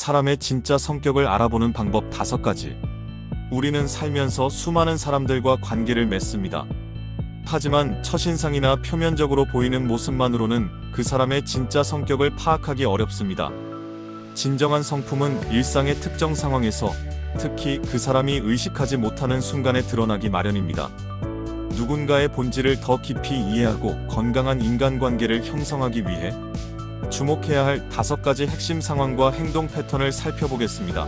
사람의 진짜 성격을 알아보는 방법 다섯 가지. 우리는 살면서 수많은 사람들과 관계를 맺습니다. 하지만 첫인상이나 표면적으로 보이는 모습만으로는 그 사람의 진짜 성격을 파악하기 어렵습니다. 진정한 성품은 일상의 특정 상황에서 특히 그 사람이 의식하지 못하는 순간에 드러나기 마련입니다. 누군가의 본질을 더 깊이 이해하고 건강한 인간관계를 형성하기 위해 주목해야 할 다섯 가지 핵심 상황과 행동 패턴을 살펴보겠습니다.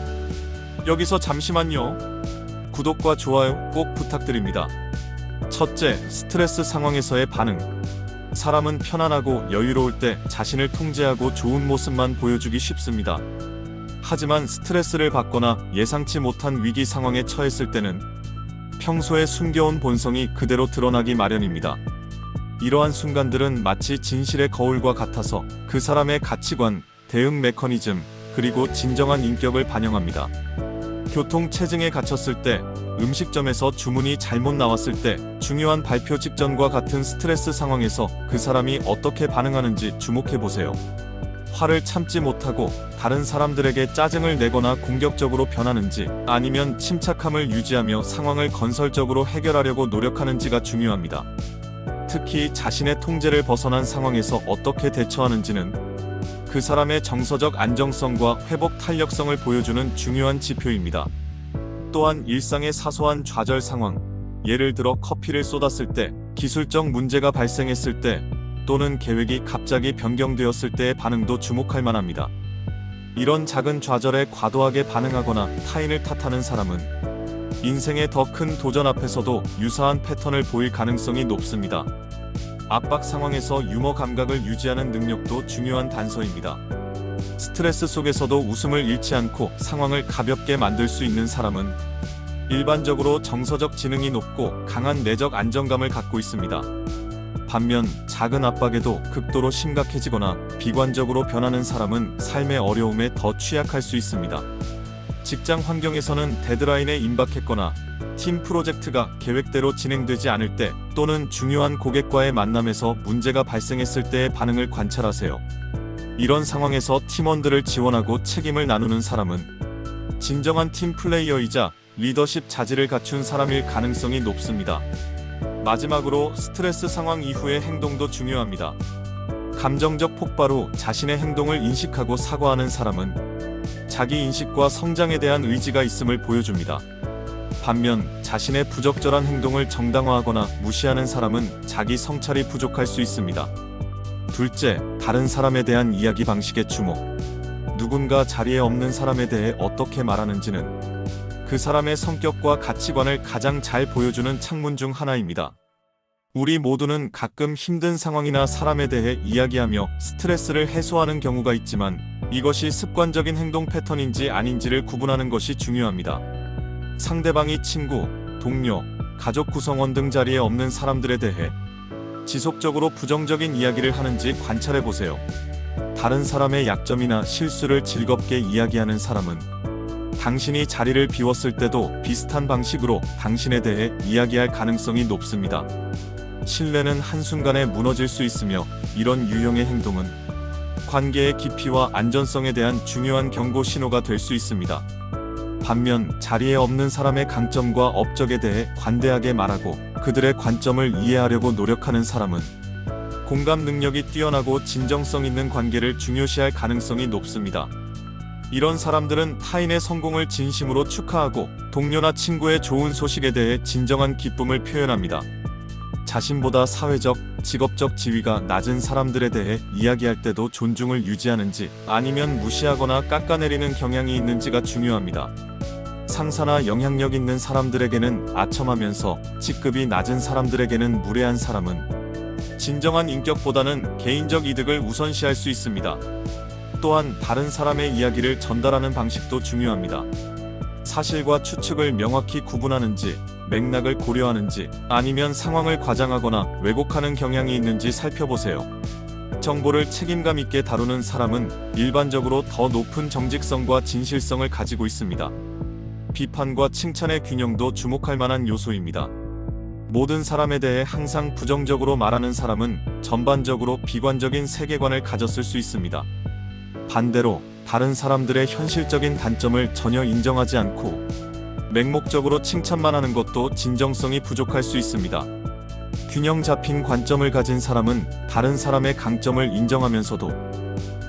여기서 잠시만요. 구독과 좋아요 꼭 부탁드립니다. 첫째, 스트레스 상황에서의 반응. 사람은 편안하고 여유로울 때 자신을 통제하고 좋은 모습만 보여주기 쉽습니다. 하지만 스트레스를 받거나 예상치 못한 위기 상황에 처했을 때는 평소에 숨겨온 본성이 그대로 드러나기 마련입니다. 이러한 순간들은 마치 진실의 거울과 같아서 그 사람의 가치관, 대응 메커니즘, 그리고 진정한 인격을 반영합니다. 교통 체증에 갇혔을 때, 음식점에서 주문이 잘못 나왔을 때, 중요한 발표 직전과 같은 스트레스 상황에서 그 사람이 어떻게 반응하는지 주목해 보세요. 화를 참지 못하고 다른 사람들에게 짜증을 내거나 공격적으로 변하는지 아니면 침착함을 유지하며 상황을 건설적으로 해결하려고 노력하는지가 중요합니다. 특히 자신의 통제를 벗어난 상황에서 어떻게 대처하는지는 그 사람의 정서적 안정성과 회복 탄력성을 보여주는 중요한 지표입니다. 또한 일상의 사소한 좌절 상황, 예를 들어 커피를 쏟았을 때, 기술적 문제가 발생했을 때, 또는 계획이 갑자기 변경되었을 때의 반응도 주목할 만합니다. 이런 작은 좌절에 과도하게 반응하거나 타인을 탓하는 사람은 인생의 더 큰 도전 앞에서도 유사한 패턴을 보일 가능성이 높습니다. 압박 상황에서 유머 감각을 유지하는 능력도 중요한 단서입니다. 스트레스 속에서도 웃음을 잃지 않고 상황을 가볍게 만들 수 있는 사람은 일반적으로 정서적 지능이 높고 강한 내적 안정감을 갖고 있습니다. 반면 작은 압박에도 극도로 심각해지거나 비관적으로 변하는 사람은 삶의 어려움에 더 취약할 수 있습니다. 직장 환경에서는 데드라인에 임박했거나 팀 프로젝트가 계획대로 진행되지 않을 때 또는 중요한 고객과의 만남에서 문제가 발생했을 때의 반응을 관찰하세요. 이런 상황에서 팀원들을 지원하고 책임을 나누는 사람은 진정한 팀 플레이어이자 리더십 자질을 갖춘 사람일 가능성이 높습니다. 마지막으로 스트레스 상황 이후의 행동도 중요합니다. 감정적 폭발 후 자신의 행동을 인식하고 사과하는 사람은 자기 인식과 성장에 대한 의지가 있음을 보여줍니다. 반면 자신의 부적절한 행동을 정당화하거나 무시하는 사람은 자기 성찰이 부족할 수 있습니다. 둘째, 다른 사람에 대한 이야기 방식의 주목. 누군가 자리에 없는 사람에 대해 어떻게 말하는지는 그 사람의 성격과 가치관을 가장 잘 보여주는 창문 중 하나입니다. 우리 모두는 가끔 힘든 상황이나 사람에 대해 이야기하며 스트레스를 해소하는 경우가 있지만 이것이 습관적인 행동 패턴인지 아닌지를 구분하는 것이 중요합니다. 상대방이 친구, 동료, 가족 구성원 등 자리에 없는 사람들에 대해 지속적으로 부정적인 이야기를 하는지 관찰해 보세요. 다른 사람의 약점이나 실수를 즐겁게 이야기하는 사람은 당신이 자리를 비웠을 때도 비슷한 방식으로 당신에 대해 이야기할 가능성이 높습니다. 신뢰는 한순간에 무너질 수 있으며 이런 유형의 행동은 관계의 깊이와 안전성에 대한 중요한 경고 신호가 될 수 있습니다. 반면 자리에 없는 사람의 강점과 업적에 대해 관대하게 말하고 그들의 관점을 이해하려고 노력하는 사람은 공감 능력이 뛰어나고 진정성 있는 관계를 중요시할 가능성이 높습니다. 이런 사람들은 타인의 성공을 진심으로 축하하고 동료나 친구의 좋은 소식에 대해 진정한 기쁨을 표현합니다. 자신보다 사회적, 직업적 지위가 낮은 사람들에 대해 이야기할 때도 존중을 유지하는지 아니면 무시하거나 깎아내리는 경향이 있는지가 중요합니다. 상사나 영향력 있는 사람들에게는 아첨하면서 직급이 낮은 사람들에게는 무례한 사람은 진정한 인격보다는 개인적 이득을 우선시할 수 있습니다. 또한 다른 사람의 이야기를 전달하는 방식도 중요합니다. 사실과 추측을 명확히 구분하는지, 맥락을 고려하는지, 아니면 상황을 과장하거나 왜곡하는 경향이 있는지 살펴보세요. 정보를 책임감 있게 다루는 사람은 일반적으로 더 높은 정직성과 진실성을 가지고 있습니다. 비판과 칭찬의 균형도 주목할 만한 요소입니다. 모든 사람에 대해 항상 부정적으로 말하는 사람은 전반적으로 비관적인 세계관을 가졌을 수 있습니다. 반대로 다른 사람들의 현실적인 단점을 전혀 인정하지 않고 맹목적으로 칭찬만 하는 것도 진정성이 부족할 수 있습니다. 균형 잡힌 관점을 가진 사람은 다른 사람의 강점을 인정하면서도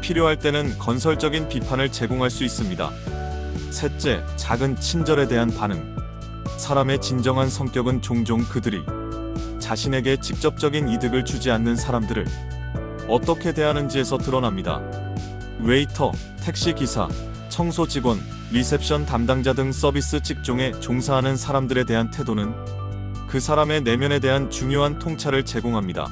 필요할 때는 건설적인 비판을 제공할 수 있습니다. 셋째, 작은 친절에 대한 반응. 사람의 진정한 성격은 종종 그들이 자신에게 직접적인 이득을 주지 않는 사람들을 어떻게 대하는지에서 드러납니다. 웨이터, 택시 기사, 청소 직원, 리셉션 담당자 등 서비스 직종에 종사하는 사람들에 대한 태도는 그 사람의 내면에 대한 중요한 통찰을 제공합니다.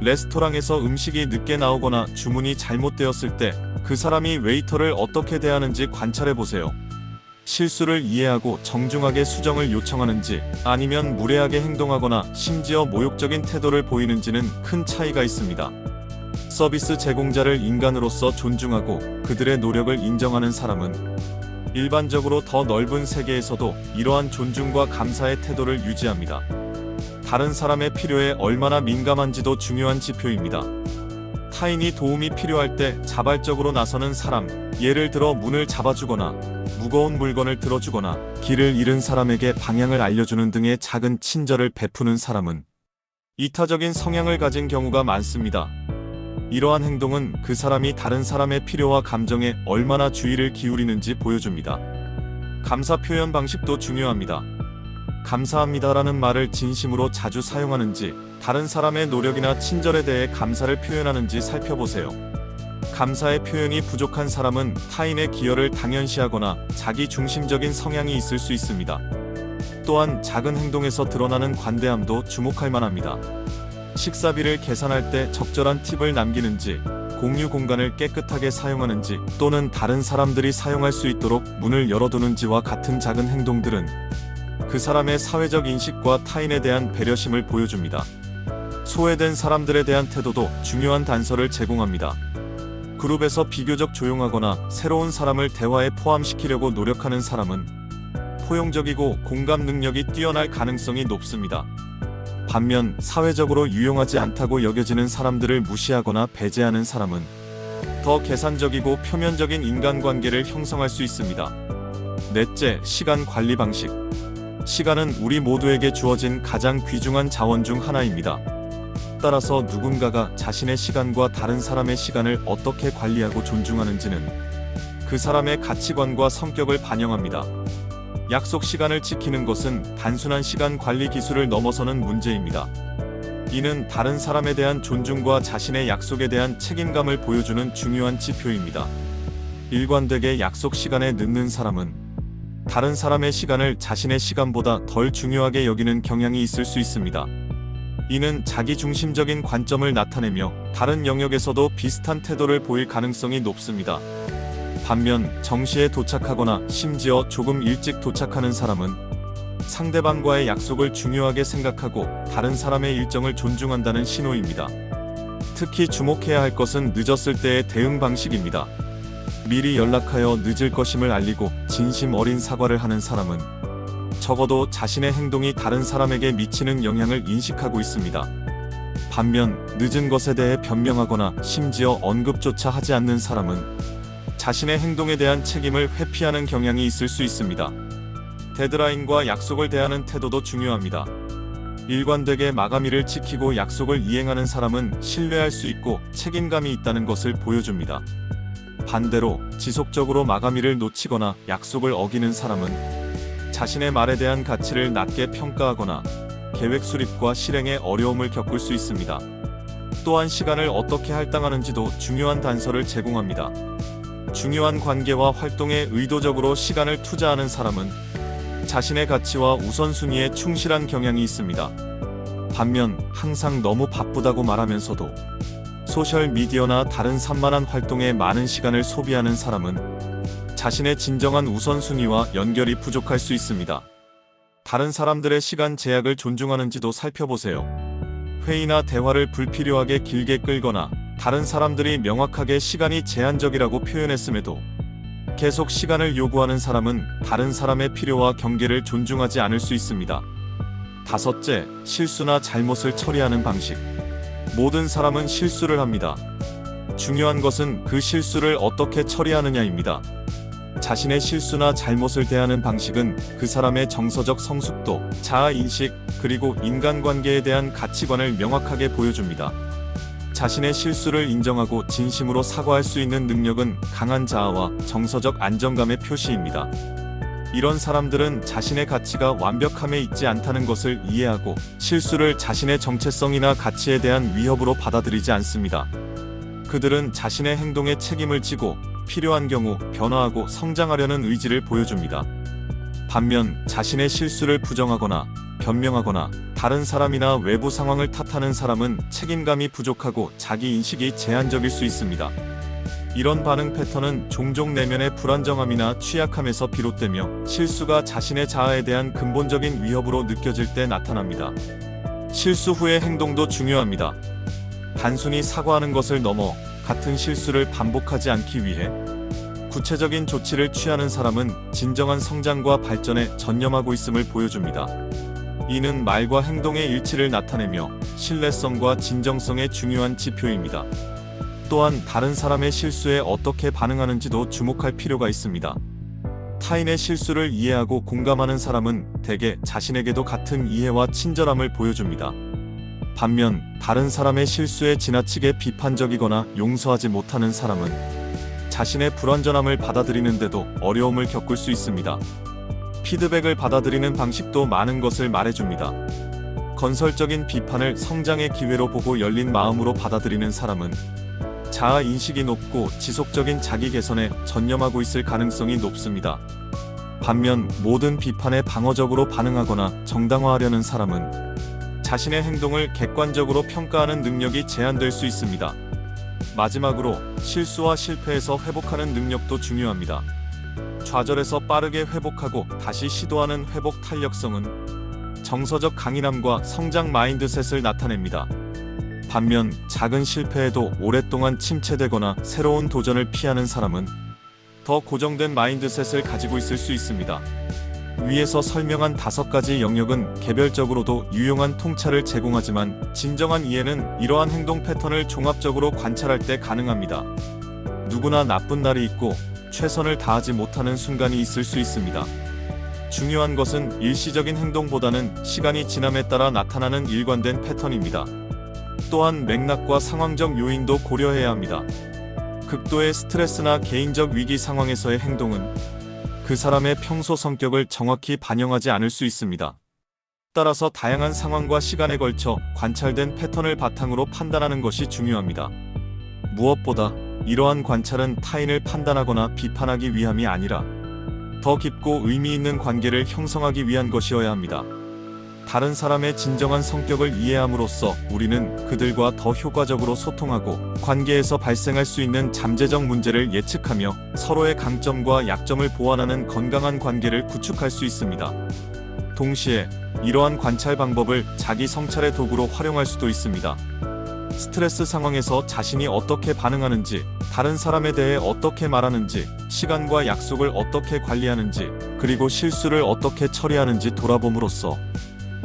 레스토랑에서 음식이 늦게 나오거나 주문이 잘못되었을 때 그 사람이 웨이터를 어떻게 대하는지 관찰해 보세요. 실수를 이해하고 정중하게 수정을 요청하는지 아니면 무례하게 행동하거나 심지어 모욕적인 태도를 보이는지는 큰 차이가 있습니다. 서비스 제공자를 인간으로서 존중하고 그들의 노력을 인정하는 사람은 일반적으로 더 넓은 세계에서도 이러한 존중과 감사의 태도를 유지합니다. 다른 사람의 필요에 얼마나 민감한지도 중요한 지표입니다. 타인이 도움이 필요할 때 자발적으로 나서는 사람, 예를 들어 문을 잡아주거나 무거운 물건을 들어주거나 길을 잃은 사람에게 방향을 알려주는 등의 작은 친절을 베푸는 사람은 이타적인 성향을 가진 경우가 많습니다. 이러한 행동은 그 사람이 다른 사람의 필요와 감정에 얼마나 주의를 기울이는지 보여줍니다. 감사 표현 방식도 중요합니다. 감사합니다라는 말을 진심으로 자주 사용하는지 다른 사람의 노력이나 친절에 대해 감사를 표현하는지 살펴보세요. 감사의 표현이 부족한 사람은 타인의 기여를 당연시하거나 자기 중심적인 성향이 있을 수 있습니다. 또한 작은 행동에서 드러나는 관대함도 주목할 만합니다. 식사비를 계산할 때 적절한 팁을 남기는지, 공유 공간을 깨끗하게 사용하는지, 또는 다른 사람들이 사용할 수 있도록 문을 열어두는지와 같은 작은 행동들은 그 사람의 사회적 인식과 타인에 대한 배려심을 보여줍니다. 소외된 사람들에 대한 태도도 중요한 단서를 제공합니다. 그룹에서 비교적 조용하거나 새로운 사람을 대화에 포함시키려고 노력하는 사람은 포용적이고 공감 능력이 뛰어날 가능성이 높습니다. 반면 사회적으로 유용하지 않다고 여겨지는 사람들을 무시하거나 배제하는 사람은 더 계산적이고 표면적인 인간관계를 형성할 수 있습니다. 넷째, 시간 관리 방식. 시간은 우리 모두에게 주어진 가장 귀중한 자원 중 하나입니다. 따라서 누군가가 자신의 시간과 다른 사람의 시간을 어떻게 관리하고 존중하는지는 그 사람의 가치관과 성격을 반영합니다. 약속 시간을 지키는 것은 단순한 시간 관리 기술을 넘어서는 문제입니다. 이는 다른 사람에 대한 존중과 자신의 약속에 대한 책임감을 보여주는 중요한 지표입니다. 일관되게 약속 시간에 늦는 사람은 다른 사람의 시간을 자신의 시간보다 덜 중요하게 여기는 경향이 있을 수 있습니다. 이는 자기 중심적인 관점을 나타내며 다른 영역에서도 비슷한 태도를 보일 가능성이 높습니다. 반면 정시에 도착하거나 심지어 조금 일찍 도착하는 사람은 상대방과의 약속을 중요하게 생각하고 다른 사람의 일정을 존중한다는 신호입니다. 특히 주목해야 할 것은 늦었을 때의 대응 방식입니다. 미리 연락하여 늦을 것임을 알리고 진심 어린 사과를 하는 사람은 적어도 자신의 행동이 다른 사람에게 미치는 영향을 인식하고 있습니다. 반면 늦은 것에 대해 변명하거나 심지어 언급조차 하지 않는 사람은 자신의 행동에 대한 책임을 회피하는 경향이 있을 수 있습니다. 데드라인과 약속을 대하는 태도도 중요합니다. 일관되게 마감일을 지키고 약속을 이행하는 사람은 신뢰할 수 있고 책임감이 있다는 것을 보여줍니다. 반대로 지속적으로 마감일을 놓치거나 약속을 어기는 사람은 자신의 말에 대한 가치를 낮게 평가하거나 계획 수립과 실행에 어려움을 겪을 수 있습니다. 또한 시간을 어떻게 할당하는지도 중요한 단서를 제공합니다. 중요한 관계와 활동에 의도적으로 시간을 투자하는 사람은 자신의 가치와 우선순위에 충실한 경향이 있습니다. 반면 항상 너무 바쁘다고 말하면서도 소셜 미디어나 다른 산만한 활동에 많은 시간을 소비하는 사람은 자신의 진정한 우선순위와 연결이 부족할 수 있습니다. 다른 사람들의 시간 제약을 존중하는지도 살펴보세요. 회의나 대화를 불필요하게 길게 끌거나 다른 사람들이 명확하게 시간이 제한적이라고 표현했음에도 계속 시간을 요구하는 사람은 다른 사람의 필요와 경계를 존중하지 않을 수 있습니다. 다섯째, 실수나 잘못을 처리하는 방식. 모든 사람은 실수를 합니다. 중요한 것은 그 실수를 어떻게 처리하느냐입니다. 자신의 실수나 잘못을 대하는 방식은 그 사람의 정서적 성숙도, 자아 인식, 그리고 인간관계에 대한 가치관을 명확하게 보여줍니다. 자신의 실수를 인정하고 진심으로 사과할 수 있는 능력은 강한 자아와 정서적 안정감의 표시입니다. 이런 사람들은 자신의 가치가 완벽함에 있지 않다는 것을 이해하고 실수를 자신의 정체성이나 가치에 대한 위협으로 받아들이지 않습니다. 그들은 자신의 행동에 책임을 지고 필요한 경우 변화하고 성장하려는 의지를 보여줍니다. 반면 자신의 실수를 부정하거나 변명하거나 다른 사람이나 외부 상황을 탓하는 사람은 책임감이 부족하고 자기 인식이 제한적일 수 있습니다. 이런 반응 패턴은 종종 내면의 불안정함이나 취약함에서 비롯되며 실수가 자신의 자아에 대한 근본적인 위협으로 느껴질 때 나타납니다. 실수 후의 행동도 중요합니다. 단순히 사과하는 것을 넘어 같은 실수를 반복하지 않기 위해 구체적인 조치를 취하는 사람은 진정한 성장과 발전에 전념하고 있음을 보여줍니다. 이는 말과 행동의 일치를 나타내며 신뢰성과 진정성의 중요한 지표입니다. 또한 다른 사람의 실수에 어떻게 반응하는지도 주목할 필요가 있습니다. 타인의 실수를 이해하고 공감하는 사람은 대개 자신에게도 같은 이해와 친절함을 보여줍니다. 반면 다른 사람의 실수에 지나치게 비판적이거나 용서하지 못하는 사람은 자신의 불완전함을 받아들이는데도 어려움을 겪을 수 있습니다. 피드백을 받아들이는 방식도 많은 것을 말해줍니다. 건설적인 비판을 성장의 기회로 보고 열린 마음으로 받아들이는 사람은 자아 인식이 높고 지속적인 자기 개선에 전념하고 있을 가능성이 높습니다. 반면 모든 비판에 방어적으로 반응하거나 정당화하려는 사람은 자신의 행동을 객관적으로 평가하는 능력이 제한될 수 있습니다. 마지막으로 실수와 실패에서 회복하는 능력도 중요합니다. 좌절에서 빠르게 회복하고 다시 시도하는 회복 탄력성은 정서적 강인함과 성장 마인드셋을 나타냅니다. 반면 작은 실패에도 오랫동안 침체되거나 새로운 도전을 피하는 사람은 더 고정된 마인드셋을 가지고 있을 수 있습니다. 위에서 설명한 다섯 가지 영역은 개별적으로도 유용한 통찰을 제공하지만 진정한 이해는 이러한 행동 패턴을 종합적으로 관찰할 때 가능합니다. 누구나 나쁜 날이 있고 최선을 다하지 못하는 순간이 있을 수 있습니다. 중요한 것은 일시적인 행동보다는 시간이 지남에 따라 나타나는 일관된 패턴입니다. 또한 맥락과 상황적 요인도 고려해야 합니다. 극도의 스트레스나 개인적 위기 상황에서의 행동은 그 사람의 평소 성격을 정확히 반영하지 않을 수 있습니다. 따라서 다양한 상황과 시간에 걸쳐 관찰된 패턴을 바탕으로 판단하는 것이 중요합니다. 무엇보다 이러한 관찰은 타인을 판단하거나 비판하기 위함이 아니라 더 깊고 의미 있는 관계를 형성하기 위한 것이어야 합니다. 다른 사람의 진정한 성격을 이해함으로써 우리는 그들과 더 효과적으로 소통하고 관계에서 발생할 수 있는 잠재적 문제를 예측하며 서로의 강점과 약점을 보완하는 건강한 관계를 구축할 수 있습니다. 동시에 이러한 관찰 방법을 자기 성찰의 도구로 활용할 수도 있습니다. 스트레스 상황에서 자신이 어떻게 반응하는지, 다른 사람에 대해 어떻게 말하는지, 시간과 약속을 어떻게 관리하는지, 그리고 실수를 어떻게 처리하는지 돌아봄으로써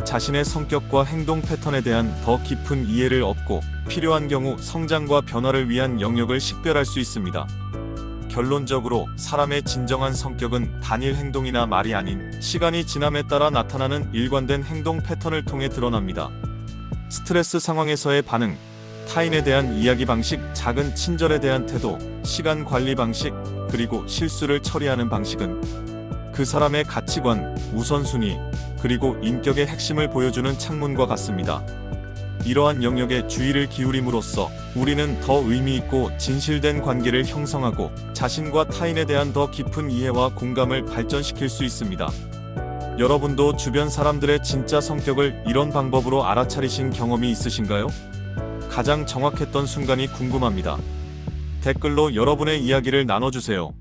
자신의 성격과 행동 패턴에 대한 더 깊은 이해를 얻고 필요한 경우 성장과 변화를 위한 영역을 식별할 수 있습니다. 결론적으로 사람의 진정한 성격은 단일 행동이나 말이 아닌 시간이 지남에 따라 나타나는 일관된 행동 패턴을 통해 드러납니다. 스트레스 상황에서의 반응, 타인에 대한 이야기 방식, 작은 친절에 대한 태도, 시간 관리 방식, 그리고 실수를 처리하는 방식은 그 사람의 가치관, 우선순위, 그리고 인격의 핵심을 보여주는 창문과 같습니다. 이러한 영역에 주의를 기울임으로써 우리는 더 의미 있고 진실된 관계를 형성하고 자신과 타인에 대한 더 깊은 이해와 공감을 발전시킬 수 있습니다. 여러분도 주변 사람들의 진짜 성격을 이런 방법으로 알아차리신 경험이 있으신가요? 가장 정확했던 순간이 궁금합니다. 댓글로 여러분의 이야기를 나눠주세요.